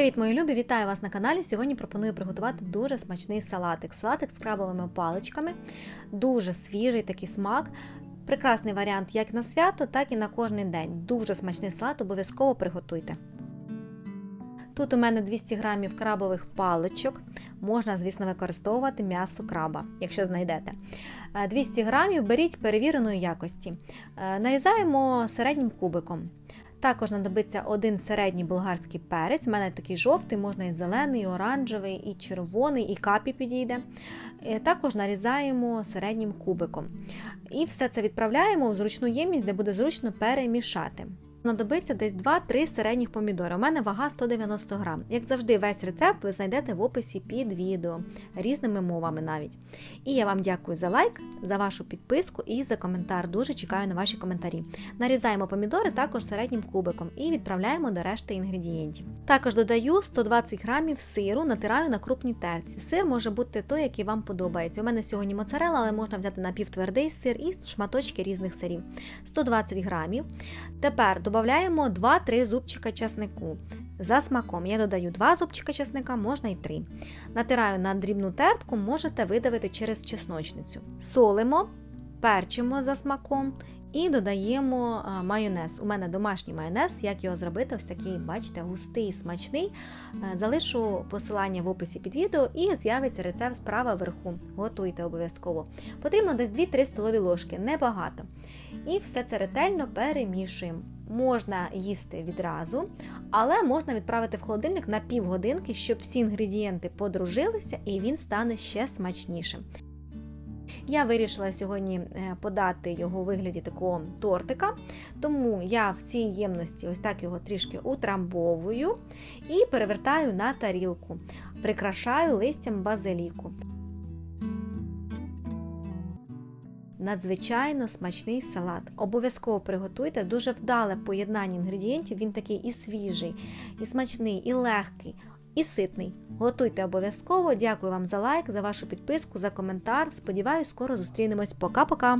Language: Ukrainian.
Привіт, мої любі! Вітаю вас на каналі. Сьогодні пропоную приготувати дуже смачний салатик. Салатик з крабовими паличками, дуже свіжий такий смак. Прекрасний варіант як на свято, так і на кожний день. Дуже смачний салат, обов'язково приготуйте. Тут у мене 200 грамів крабових паличок. Можна, звісно, використовувати м'ясо краба, якщо знайдете. Е, 200 грамів беріть перевіреної якості. Е, Нарізаємо середнім кубиком. Також знадобиться один середній болгарський перець. У мене такий жовтий, можна і зелений, і оранжевий, і червоний, і капі підійде. Е, Також нарізаємо середнім кубиком. І все це відправляємо в зручну ємність, де буде зручно перемішати. Знадобиться десь 2-3 середніх помідори. У мене вага 190 грам. Як завжди, весь рецепт ви знайдете в описі під відео, різними мовами навіть. І я вам дякую за лайк, за вашу підписку і за коментар. Дуже чекаю на ваші коментарі. Нарізаємо помідори також середнім кубиком і відправляємо до решти інгредієнтів. Також додаю 120 грамів сиру, натираю на крупній терці. Сир може бути той, який вам подобається. У мене сьогодні моцарела, але можна взяти напівтвердий сир і шматочки різних сирів. 120 грамів. Тепер додаємо 2-3 зубчика часнику. За смаком я додаю 2 зубчика чесника, можна і 3. Натираю на дрібну тертку, можете видавити через чесночницю. Солимо, перчимо за смаком і додаємо майонез. У мене домашній майонез, як його зробити, ось такий, бачите, густий, смачний. Залишу посилання в описі під відео і з'явиться рецепт справа вверху. Готуйте обов'язково. Потрібно десь 2-3 столові ложки, небагато. І все це ретельно перемішуємо. Можна їсти відразу, але можна відправити в холодильник на півгодинки, щоб всі інгредієнти подружилися і він стане ще смачнішим. Я вирішила сьогодні е, подати його у вигляді такого тортика, тому я в цій ємності ось так його трішки утрамбовую і перевертаю на тарілку, прикрашаю листям базиліку. Надзвичайно смачний салат. Обов'язково приготуйте дуже вдале поєднання інгредієнтів. Він такий і свіжий, і смачний, і легкий, і ситний. Готуйте обов'язково. Дякую вам за лайк, за вашу підписку, за коментар. Сподіваюсь, скоро зустрінемось. Пока-пока!